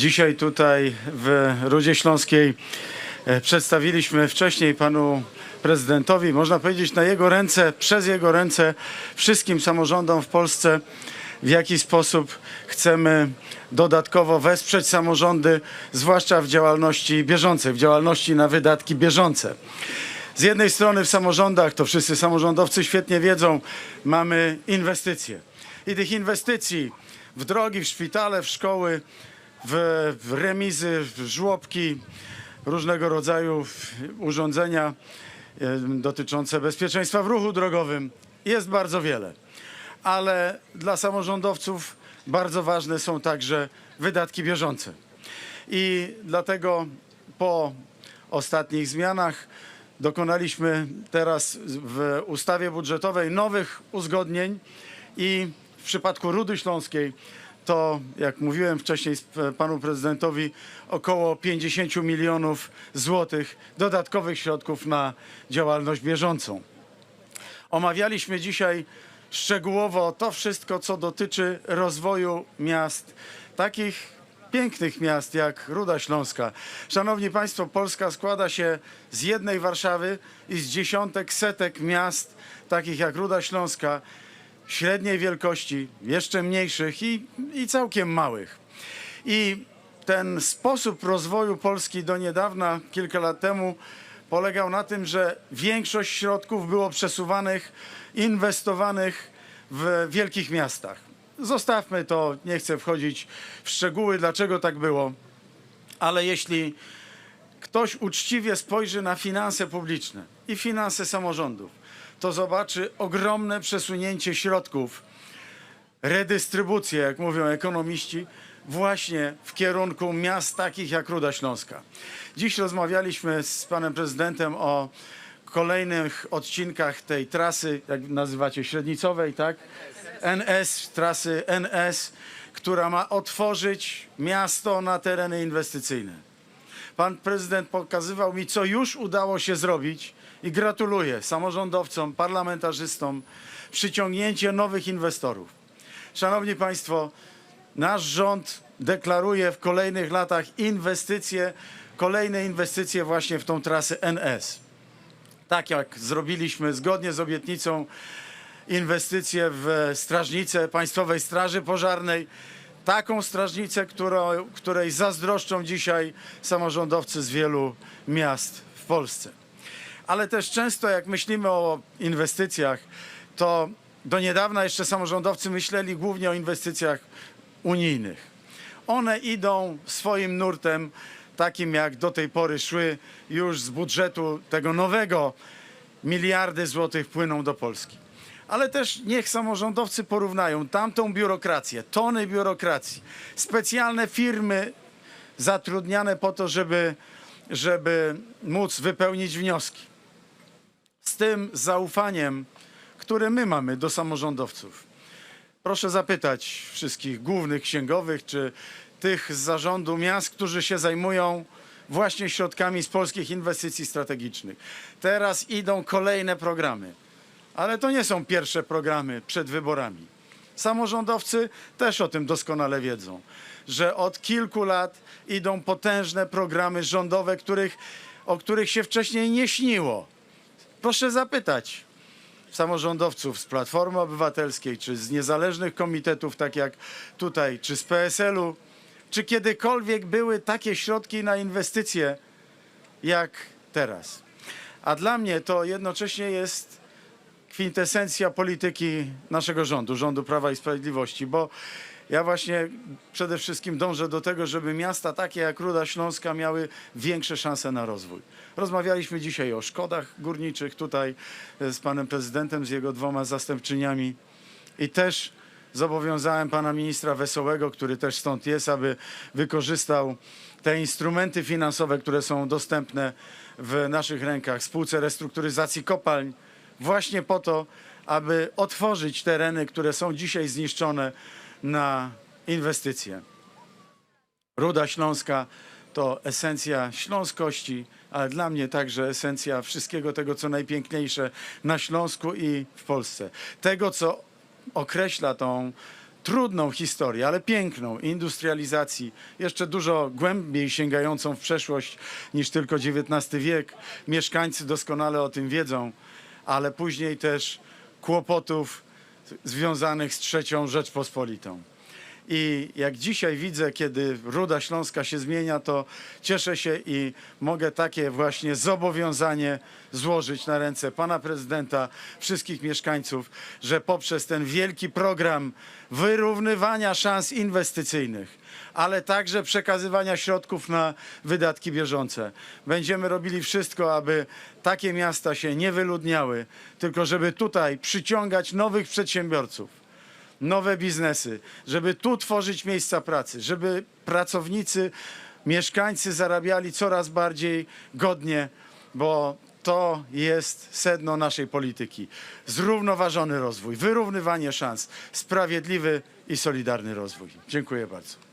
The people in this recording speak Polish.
Dzisiaj tutaj w Rudzie Śląskiej e, przedstawiliśmy wcześniej panu prezydentowi, można powiedzieć na jego ręce, przez jego ręce wszystkim samorządom w Polsce, w jaki sposób chcemy dodatkowo wesprzeć samorządy, zwłaszcza w działalności bieżącej, w działalności na wydatki bieżące. Z jednej strony w samorządach, to wszyscy samorządowcy świetnie wiedzą, mamy inwestycje. I tych inwestycji w drogi, w szpitale, w szkoły, w, remizy, w żłobki, różnego rodzaju urządzenia e, dotyczące bezpieczeństwa w ruchu drogowym jest bardzo wiele. Ale dla samorządowców bardzo ważne są także wydatki bieżące. I dlatego po ostatnich zmianach dokonaliśmy teraz w ustawie budżetowej nowych uzgodnień i w przypadku Rudy Śląskiej to, jak mówiłem wcześniej panu prezydentowi, około 50 milionów złotych dodatkowych środków na działalność bieżącą. Omawialiśmy dzisiaj szczegółowo to wszystko, co dotyczy rozwoju miast, takich pięknych miast jak Ruda Śląska. Szanowni Państwo, Polska składa się z jednej Warszawy i z dziesiątek, setek miast, takich jak Ruda Śląska, średniej wielkości, jeszcze mniejszych i, i całkiem małych. I ten sposób rozwoju Polski do niedawna, kilka lat temu, polegał na tym, że większość środków było przesuwanych, inwestowanych w wielkich miastach. Zostawmy to, nie chcę wchodzić w szczegóły, dlaczego tak było, ale jeśli ktoś uczciwie spojrzy na finanse publiczne i finanse samorządów, to zobaczy ogromne przesunięcie środków redystrybucję, jak mówią ekonomiści, właśnie w kierunku miast takich jak Ruda Śląska. Dziś rozmawialiśmy z panem prezydentem o kolejnych odcinkach tej trasy, jak nazywacie, średnicowej, tak? NS, trasy NS, która ma otworzyć miasto na tereny inwestycyjne. Pan prezydent pokazywał mi, co już udało się zrobić i gratuluję samorządowcom, parlamentarzystom przyciągnięcie nowych inwestorów. Szanowni Państwo, nasz rząd deklaruje w kolejnych latach inwestycje, kolejne inwestycje właśnie w tą trasę NS. Tak jak zrobiliśmy zgodnie z obietnicą inwestycje w strażnicę Państwowej Straży Pożarnej, taką strażnicę, której zazdroszczą dzisiaj samorządowcy z wielu miast w Polsce. Ale też często jak myślimy o inwestycjach, to do niedawna jeszcze samorządowcy myśleli głównie o inwestycjach unijnych. One idą swoim nurtem, takim jak do tej pory szły już z budżetu tego nowego, miliardy złotych płyną do Polski. Ale też niech samorządowcy porównają tamtą biurokrację, tony biurokracji, specjalne firmy zatrudniane po to, żeby, żeby móc wypełnić wnioski. Z tym zaufaniem, które my mamy do samorządowców. Proszę zapytać wszystkich głównych księgowych czy tych z zarządu miast, którzy się zajmują właśnie środkami z polskich inwestycji strategicznych. Teraz idą kolejne programy, ale to nie są pierwsze programy przed wyborami. Samorządowcy też o tym doskonale wiedzą, że od kilku lat idą potężne programy rządowe, których, o których się wcześniej nie śniło. Proszę zapytać samorządowców z Platformy Obywatelskiej, czy z niezależnych komitetów, tak jak tutaj, czy z PSL-u, czy kiedykolwiek były takie środki na inwestycje jak teraz. A dla mnie to jednocześnie jest kwintesencja polityki naszego rządu, rządu Prawa i Sprawiedliwości, bo ja właśnie przede wszystkim dążę do tego, żeby miasta takie jak Ruda Śląska miały większe szanse na rozwój. Rozmawialiśmy dzisiaj o szkodach górniczych tutaj e, z panem prezydentem, z jego dwoma zastępczyniami i też zobowiązałem pana ministra Wesołego, który też stąd jest, aby wykorzystał te instrumenty finansowe, które są dostępne w naszych rękach, spółce restrukturyzacji kopalń, właśnie po to, aby otworzyć tereny, które są dzisiaj zniszczone na inwestycje. Ruda Śląska to esencja śląskości, ale dla mnie także esencja wszystkiego tego, co najpiękniejsze na Śląsku i w Polsce. Tego, co określa tą, trudną historię, ale piękną industrializacji, jeszcze dużo głębiej sięgającą w przeszłość niż tylko XIX wiek. Mieszkańcy doskonale o tym wiedzą, ale później też kłopotów związanych z trzecią Rzeczpospolitą. I jak dzisiaj widzę, kiedy Ruda Śląska się zmienia, to cieszę się i mogę takie właśnie zobowiązanie złożyć na ręce pana prezydenta, wszystkich mieszkańców, że poprzez ten wielki program wyrównywania szans inwestycyjnych, ale także przekazywania środków na wydatki bieżące, będziemy robili wszystko, aby takie miasta się nie wyludniały, tylko żeby tutaj przyciągać nowych przedsiębiorców nowe biznesy, żeby tu tworzyć miejsca pracy, żeby pracownicy, mieszkańcy zarabiali coraz bardziej godnie, bo to jest sedno naszej polityki. Zrównoważony rozwój, wyrównywanie szans, sprawiedliwy i solidarny rozwój. Dziękuję bardzo.